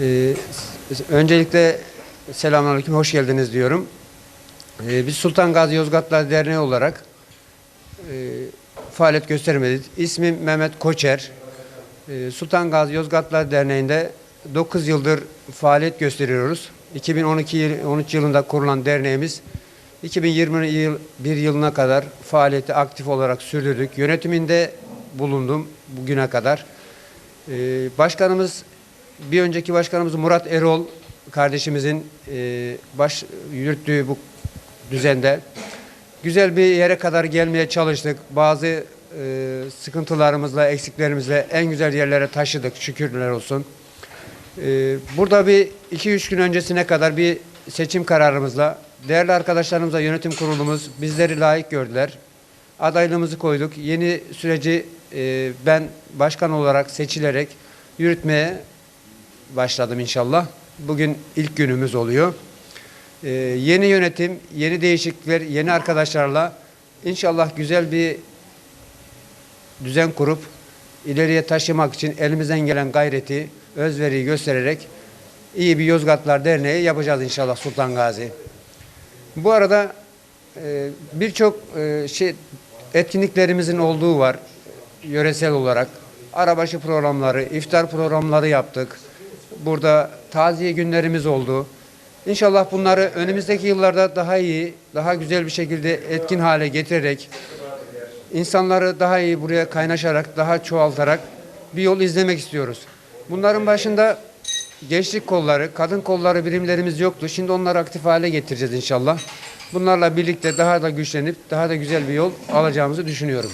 Ee, öncelikle selamünaleyküm, hoş geldiniz diyorum. Ee, biz Sultan Gazi Yozgatlar Derneği olarak e, faaliyet göstermeliyiz. İsmim Mehmet Koçer. Ee, Sultan Gazi Yozgatlar Derneği'nde 9 yıldır faaliyet gösteriyoruz. 2012 yıl- 13 yılında kurulan derneğimiz 2021 yılına kadar faaliyeti aktif olarak sürdürdük. Yönetiminde bulundum bugüne kadar. Ee, başkanımız bir önceki başkanımız Murat Erol kardeşimizin e, baş yürüttüğü bu düzende güzel bir yere kadar gelmeye çalıştık. Bazı e, sıkıntılarımızla, eksiklerimizle en güzel yerlere taşıdık. Şükürler olsun. Ee, burada bir 2-3 gün öncesine kadar bir seçim kararımızla değerli arkadaşlarımıza yönetim kurulumuz bizleri layık gördüler. Adaylığımızı koyduk. Yeni süreci e, ben başkan olarak seçilerek yürütmeye başladım inşallah. Bugün ilk günümüz oluyor. Ee, yeni yönetim, yeni değişiklikler, yeni arkadaşlarla inşallah güzel bir düzen kurup ileriye taşımak için elimizden gelen gayreti, özveriyi göstererek iyi bir Yozgatlar Derneği yapacağız inşallah Sultan Gazi. Bu arada e, birçok e, şey etkinliklerimizin olduğu var yöresel olarak. Arabaşı programları, iftar programları yaptık. Burada taziye günlerimiz oldu. İnşallah bunları önümüzdeki yıllarda daha iyi, daha güzel bir şekilde etkin hale getirerek insanları daha iyi buraya kaynaşarak, daha çoğaltarak bir yol izlemek istiyoruz. Bunların başında gençlik kolları, kadın kolları birimlerimiz yoktu. Şimdi onları aktif hale getireceğiz inşallah. Bunlarla birlikte daha da güçlenip daha da güzel bir yol alacağımızı düşünüyorum.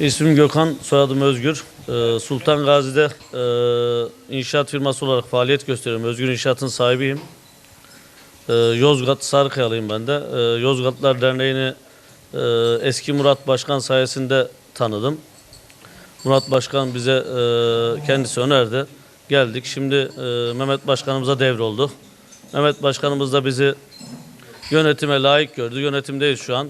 İsmim Gökhan, soyadım Özgür. Ee, Sultan Gazi'de e, inşaat firması olarak faaliyet gösteriyorum. Özgür İnşaat'ın sahibiyim. Ee, Yozgat Sarıkayalıyım ben de. Ee, Yozgatlar Derneği'ni e, eski Murat Başkan sayesinde tanıdım. Murat Başkan bize e, kendisi önerdi. Geldik. Şimdi Mehmet Başkanımıza devroldu. Mehmet Başkanımız da bizi yönetime layık gördü. Yönetimdeyiz şu an.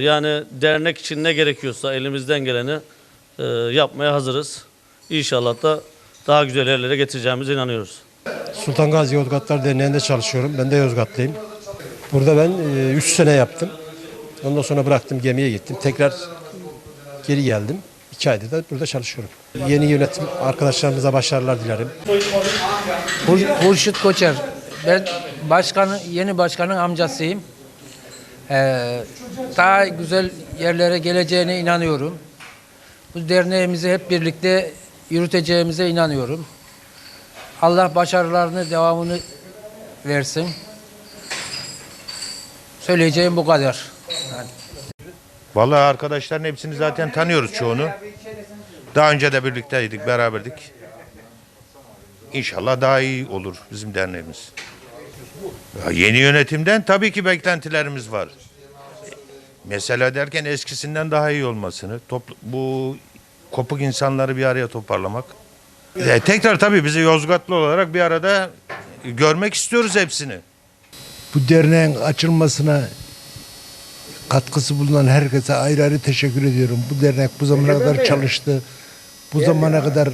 Yani dernek için ne gerekiyorsa elimizden geleni e, yapmaya hazırız. İnşallah da daha güzel yerlere getireceğimize inanıyoruz. Sultan Gazi Yozgatlar Derneği'nde çalışıyorum. Ben de Yozgatlıyım. Burada ben 3 sene yaptım. Ondan sonra bıraktım gemiye gittim. Tekrar geri geldim. 2 aydır da burada çalışıyorum. Yeni yönetim arkadaşlarımıza başarılar dilerim. Hur- Hurşit Koçer. Ben başkanın yeni başkanın amcasıyım. Ee, daha güzel yerlere geleceğine inanıyorum. Bu derneğimizi hep birlikte yürüteceğimize inanıyorum. Allah başarılarını devamını versin. Söyleyeceğim bu kadar. Vallahi arkadaşların hepsini zaten tanıyoruz çoğunu. Daha önce de birlikteydik, beraberdik. İnşallah daha iyi olur bizim derneğimiz. Ya yeni yönetimden tabii ki beklentilerimiz var. Mesela derken eskisinden daha iyi olmasını, toplu, bu kopuk insanları bir araya toparlamak. E, tekrar tabii bizi Yozgatlı olarak bir arada görmek istiyoruz hepsini. bu derneğin açılmasına katkısı bulunan herkese ayrı ayrı teşekkür ediyorum. Bu dernek bu zamana kadar çalıştı. Bu zamana kadar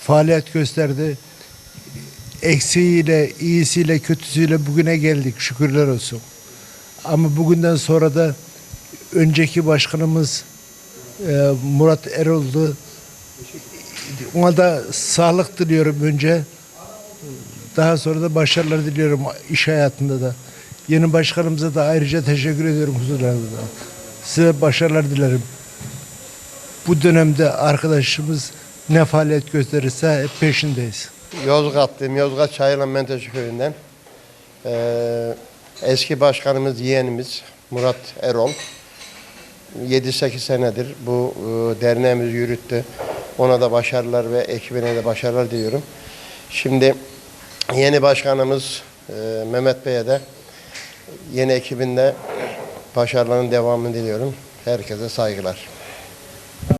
faaliyet gösterdi. Eksiğiyle, iyisiyle, kötüsüyle bugüne geldik. Şükürler olsun. Ama bugünden sonra da önceki başkanımız e, Murat Erol'du. Ona da sağlık diliyorum önce. Daha sonra da başarılar diliyorum iş hayatında da. Yeni başkanımıza da ayrıca teşekkür ediyorum huzurlarınızda. Size başarılar dilerim. Bu dönemde arkadaşımız ne faaliyet gösterirse hep peşindeyiz. Yozgatlıyım. Yozgat Çayılan Menteşe Köyü'nden. Ee, eski başkanımız, yeğenimiz Murat Erol. 7-8 senedir bu e, derneğimizi yürüttü. Ona da başarılar ve ekibine de başarılar diliyorum. Şimdi yeni başkanımız e, Mehmet Bey'e de yeni ekibinde başarıların devamını diliyorum. Herkese saygılar.